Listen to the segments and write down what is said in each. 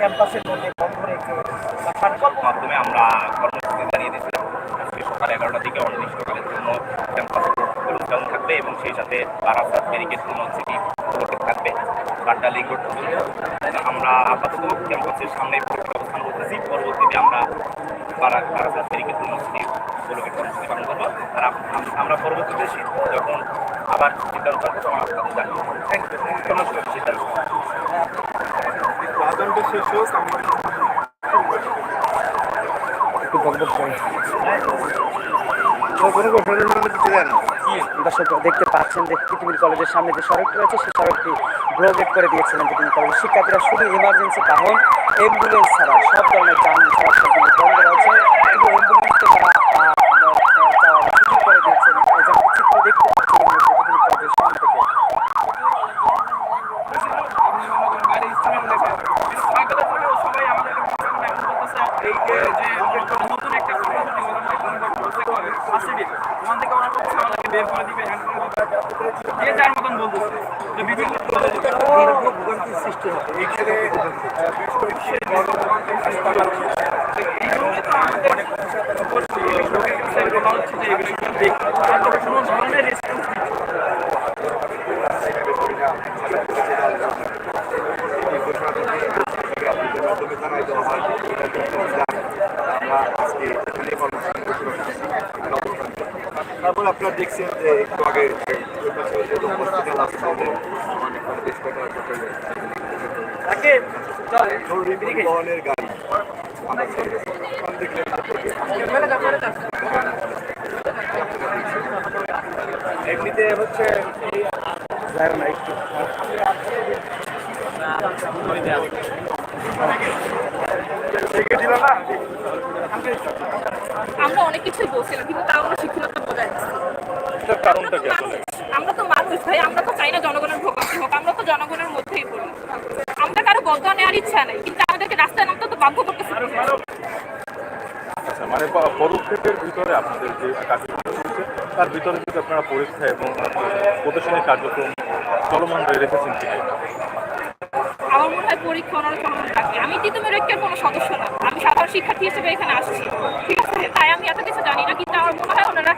ক্যাম্পাসের মধ্যে বন্ধ রেখে সার্কল্প মাধ্যমে আমরা কর্মসূচি জানিয়ে দিয়েছিলাম আজকে সকাল এগারোটা থেকে অনির্দিষ্টকালের জন্য ক্যাম্পাসে লকডাউন থাকবে এবং সেই সাথে বারাসাত ব্যারিকেড ইউনিভার্সিটি উপলক্ষে থাকবে। চারটা লিগ আমরা আপাতত ক্যাম্পাসের সামনে অবস্থান করতেছি। পরবর্তীতে আমরা বারা বারাসাত ব্যারিকেড ইউনিভার্সিটি উপলক্ষে কর্মসূচি পালন করব। আর আমরা পরবর্তীতে যখন আবার সিদ্ধান্ত তখন আপনাদের জানাব থ্যাংক ইউ আদানটা শেষ হোক একটু দেখতে পাচ্ছেন যে পৃথিবীর কলেজের সামনে যে সড়কটি রয়েছে, সেই সড়কটি ব্লকেট করে দিয়েছিলেন পৃথিবীর কলেজের শিক্ষার্থীরা। শুধু ইমার্জেন্সি বাহন অ্যাম্বুলেন্স ছাড়া সব ধরনের যান বন্ধ রয়েছে কিন্তু অ্যাম্বুলেন্সকে তারা আহ, আহ, যাওয়ার সুযোগ করে দিয়েছেন এই যে আমরা চিত্র দেখতে পাচ্ছি এই মুহূর্তে পৃথিবীর কলেজের সামনে থেকে সৃষ্টি হবে এইখানে আহ, বিশ্ববিদ্যালয়ের বর্তমান হাসপাতাল এই ঘোষণাটা দিয়ে আপনাদের মাধ্যমে জানাই দেওয়া হয় আমরা আজকে এখানে কর্মসূচি ঘোষণা করছি। তারপর আপনারা দেখছেন যে একটু আগে পরিবহনের গাড়ি। এমনিতে হচ্ছে আমরা অনেক কিছুই বলছিলাম কিন্তু তাও আমরা শিক্ষিততা বজায় রাখছি। এটার কারণটা কি আসলে? আমরা তো মানুষ ভাই আমরা তো চাই না জনগণের ভোগান্তি হোক আমরা তো জনগণের মধ্যেই পড়ি আমরা কারও বদলা নেওয়ার ইচ্ছা নেই কিন্তু আমাদেরকে রাস্তায় নামতে তো বাধ্য করতেছে। আচ্ছা মানে পদক্ষেপের ভিতরে আপনাদের যে কাজগুলো চলছে তার ভিতরে যদি আপনারা পরীক্ষা এবং প্রদর্শনী কার্যক্রম চলমান রেখেছেন কিনা? আমার মনে হয় পরীক্ষা ওনারা চলমান থাকবে আমি তিতুমের ঐক্যের কোনো সদস্য না। আমি সাধারণ শিক্ষার্থী হিসেবে এখানে আসছি। ঠিক আছে? তাই আমি এত কিছু জানি না, কিন্তু আমার মনে হয় ওনারা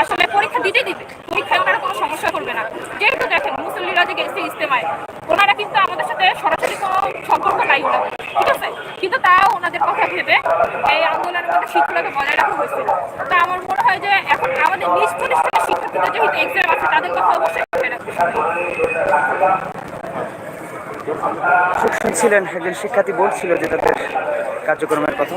আসলে পরীক্ষা দিতেই দিবে। পরীক্ষায় ওনারা কোনো সমস্যা করবে না। যেহেতু দেখেন, মুসল্লিরা যে গেছে ইস্তেমায় ওনারা কিন্তু আমাদের সাথে সরাসরি কোনো সম্পর্ক নাই ওনাদের। ঠিক আছে? কিন্তু তাও ওনাদের কথা ভেবে এই আন্দোলনের মধ্যে শিক্ষাকে বজায় রাখা হয়েছে। তা আমার মনে হয় যে এখন আমাদের নিজ প্রতিষ্ঠানের শিক্ষার্থীদের যেহেতু এক্সাম আছে, তাদের কথা অবশ্যই মাথায় রাখতে শুনছিলেন একজন শিক্ষার্থী বলছিল যে তাদের কার্যক্রমের কথা।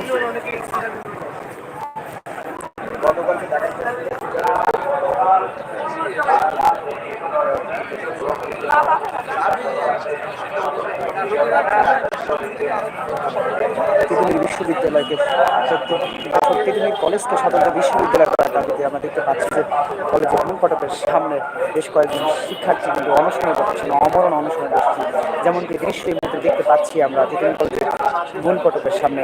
তিতুমির বিশ্ববিদ্যালয়কে তিতুমির কলেজকে সাধারণত বিশ্ববিদ্যালয় করার দাবিতে আমরা দেখতে পাচ্ছি যে কলেজের মূল ফটকের সামনে বেশ কয়েকজন শিক্ষার্থী কিন্তু অনশনে বসছেন, অমরণ অনশনে বসছেন। যেমনটি দৃশ্য এই মুহূর্তে দেখতে পাচ্ছি আমরা তিতুমির কলেজের মূল ফটকের সামনে।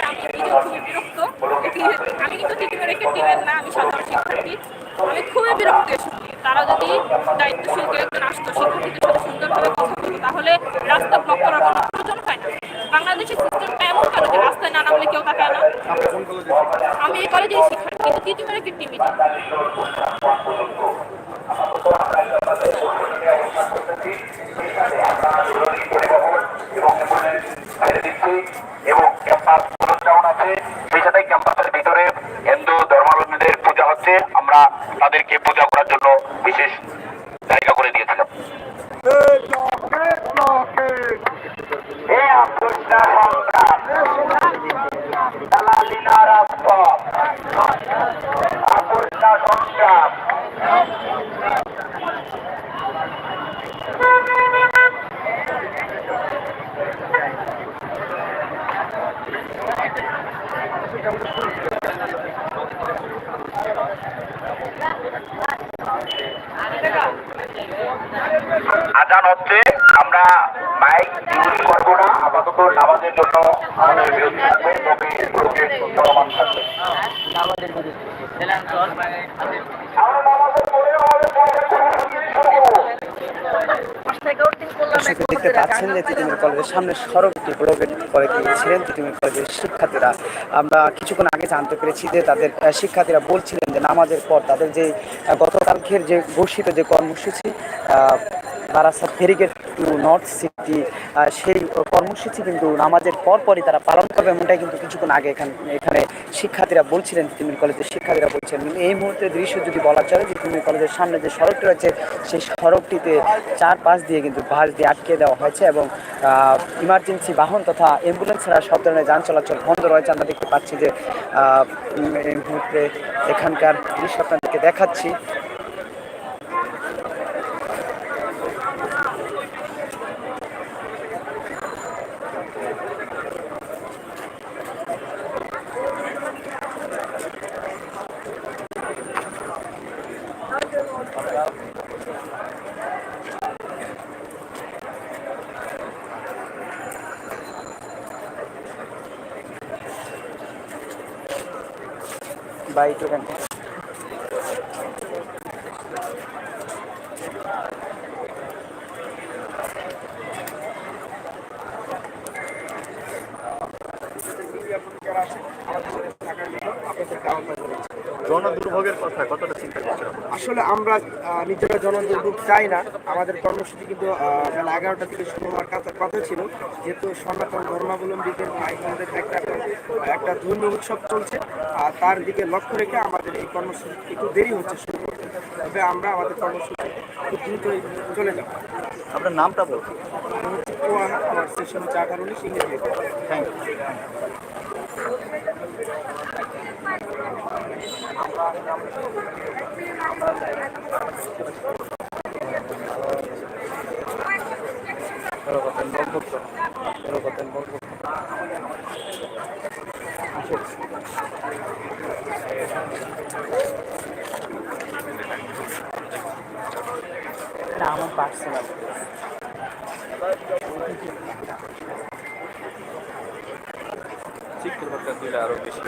খুবই বিরক্ত আমি কিন্তু তৃতীয় রেখে টিমের না আমি সাধারণ শিক্ষার্থী আমি খুবই বিরক্ত এর তারা যদি দায়িত্বশীল কেউ একজন আসতো শিক্ষার্থীদের সাথে সুন্দরভাবে কথা বলতো তাহলে রাস্তা ব্লক করার কোনো প্রয়োজন হয় না বাংলাদেশের সিস্টেমটা এমন কেন যে রাস্তায় না নামলে কেউ তাকায় না আমি এই কলেজের শিক্ষার্থী কিন্তু তৃতীয় রেখে টিমে এবং ক্যাম্পাস লকডাউন আছে সেই সাথে ক্যাম্পাসের ভিতরে হিন্দু ধর্মাবলম্বীদের পূজা হচ্ছে আমরা তাদেরকে পূজা করার জন্য বিশেষ আজান হচ্ছে আমরা মাইক ইউজ করব না, আপাতত নামাজের জন্য আমাদের বিরতি থাকবে, তবে চলমান দেখতে পাচ্ছেন যে কলেজের সামনে সড়কটি করে তিতুমির কলেজের শিক্ষার্থীরা। আমরা কিছুক্ষণ আগে জানতে পেরেছি যে তাদের শিক্ষার্থীরা বলছিলেন যে নামাজের পর তাদের যে গতকালকের যে ঘোষিত যে কর্মসূচি বারাসাত ফেরিগেট টু নর্থ সিটি সেই কর্মসূচি কিন্তু নামাজের পর পরই তারা পালন করবে এমনটাই কিন্তু কিছুক্ষণ আগে এখানে এখানে শিক্ষার্থীরা বলছিলেন তিতুমির কলেজের শিক্ষার্থীরা বলছেন। কিন্তু এই মুহূর্তে দৃশ্য যদি বলা চলে যে তিতুমির কলেজের সামনে যে সড়কটি রয়েছে, সেই সড়কটিতে চার পাশ দিয়ে কিন্তু বাস দিয়ে আটকে দেওয়া হয়েছে এবং ইমার্জেন্সি বাহন তথা অ্যাম্বুলেন্স ছাড়া সব ধরনের যান চলাচল বন্ধ রয়েছে। আমরা দেখতে পাচ্ছি যে এই মুহূর্তে এখানকার দৃশ্য আপনাদেরকে দেখাচ্ছি। বাইক ওখানে জন দুর্ভোগের কথা কতটা চিন্তা করছেন আসলে আমরা নিজেরা জনদুর্ভোগ চাই না। আমাদের কর্মসূচি কিন্তু বেলা এগারোটা থেকে শুরু হওয়ার কথা কথা ছিল। যেহেতু সনাতন ধর্মাবলম্বীদের ভাই বোনদের একটা একটা ধর্মীয় উৎসব চলছে আর তার দিকে লক্ষ্য রেখে আমাদের এই কর্মসূচি একটু দেরি হচ্ছে শুরু করতে। তবে আমরা আমাদের কর্মসূচি খুব দ্রুতই চলে যাব। আপনার নামটা বলুন। আমি হচ্ছে পোয়াহা, আমার সেশন হচ্ছে আঠারো উনিশ ইংরেজি থ্যাংক ইউ জলপতন বরগুপ্ত জলপতন বরগুপ্ত এটা আমার পার্সোনাল শিক্ষিত ভোটটা দিলে আরও বেশি।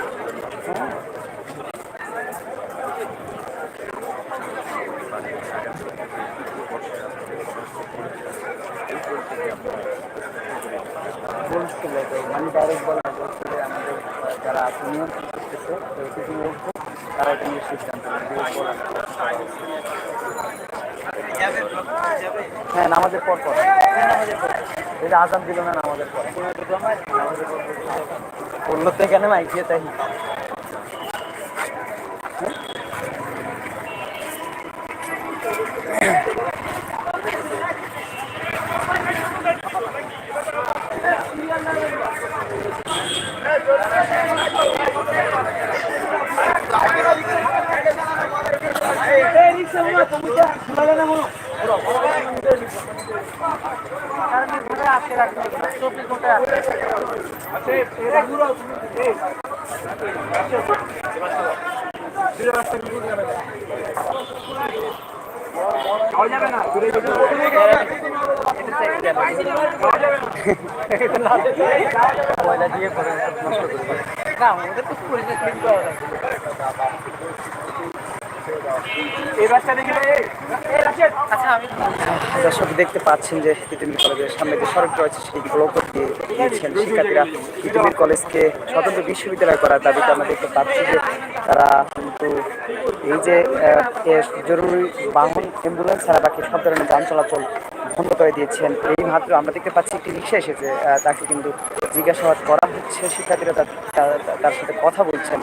বলছিল মানে আমাদের যারা করতেছে তারা এটা পর। পর এটা দিল না, নামাজের পর। বলল তো এখানে মাইকিয়ে তাই ময়লা দিয়ে করে নষ্ট করে দিবে। না আমাদের পরিচয় ক্লিন করা লাগবে দর্শক, দেখতে পাচ্ছেন যে তিতুমির কলেজের সামনে যে সড়ক রয়েছে সেই ব্লক দিয়েছেন শিক্ষার্থীরা। তিতুমির কলেজকে স্বতন্ত্র বিশ্ববিদ্যালয় করার দাবিতে আমরা দেখতে পাচ্ছি যে তারা কিন্তু এই যে জরুরি বাহন, অ্যাম্বুলেন্স ছাড়া বাকি সব ধরনের যান চলাচল ধন্য করে দিয়েছেন। এই মাত্র আমরা দেখতে পাচ্ছি একটি রিক্সা এসেছে তাকে কিন্তু জিজ্ঞাসাবাদ করা হচ্ছে। শিক্ষার্থীরা তার সাথে কথা বলছেন।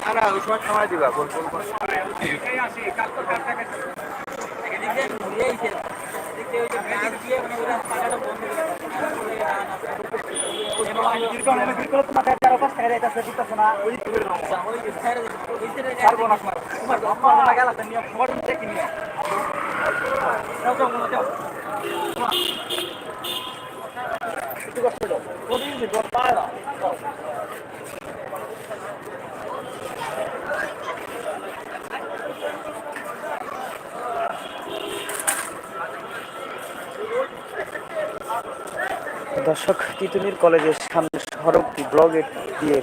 দর্শক তিতুমির কলেজের সামনে সড়কটি ব্লগে দিয়ে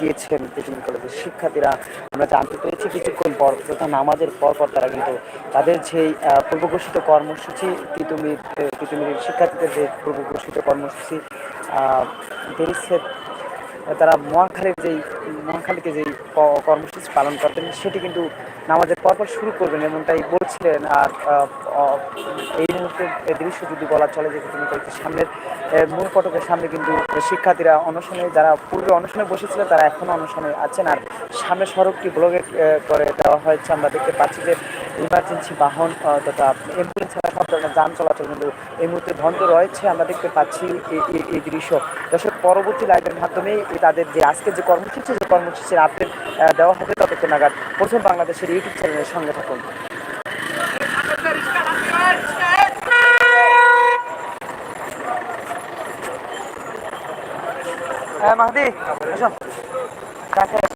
দিয়েছেন তিতুমির কলেজের শিক্ষার্থীরা। আমরা জানতে পেরেছি কিছুক্ষণ পর, তথা নামাজের পর পর তারা কিন্তু তাদের যেই পূর্ব পূর্বঘোষিত কর্মসূচি, তিতুমির তিতুমিরের শিক্ষার্থীদের যে পূর্বঘোষিত কর্মসূচি বেরিয়েছে। তারা মহাখালীর যেই মহাখালীতে যেই কর্মসূচি পালন করবেন সেটি কিন্তু নামাজের পরপর শুরু করবেন এমনটাই বলছিলেন। আর এই মুহূর্তে দৃশ্য যদি বলা চলে, যে তিনি কয়েকটি সামনের মূল ফটকের সামনে কিন্তু শিক্ষার্থীরা অনশনে, যারা পূর্বে অনশনে বসেছিল, তারা এখনও অনশনে আছেন। আর সামনের সড়কটি ব্লগে করে দেওয়া হয়েছে। আমরা দেখতে পাচ্ছি যে ইমার্জেন্সি বাহন তথা অ্যাম্বুলেন্স ছাড়া সব ধরনের যান চলাচল কিন্তু এই মুহূর্তে বন্ধ রয়েছে। আমরা দেখতে পাচ্ছি এই- দৃশ্য। দর্শক, পরবর্তী লাইভের মাধ্যমে তাদের যে আজকে যে কর্মসূচি, যে কর্মসূচির আপডেট দেওয়া হবে ততক্ষণ নাগাদ। প্রথম বাংলাদেশের ইউটিউব চ্যানেলের সঙ্গে থাকুন। হ্যাঁ মাহদি, আসো।